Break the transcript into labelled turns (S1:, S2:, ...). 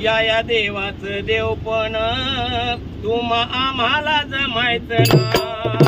S1: या या देवाचं देवपण. तुम्हा आम्हाला जमायचं ना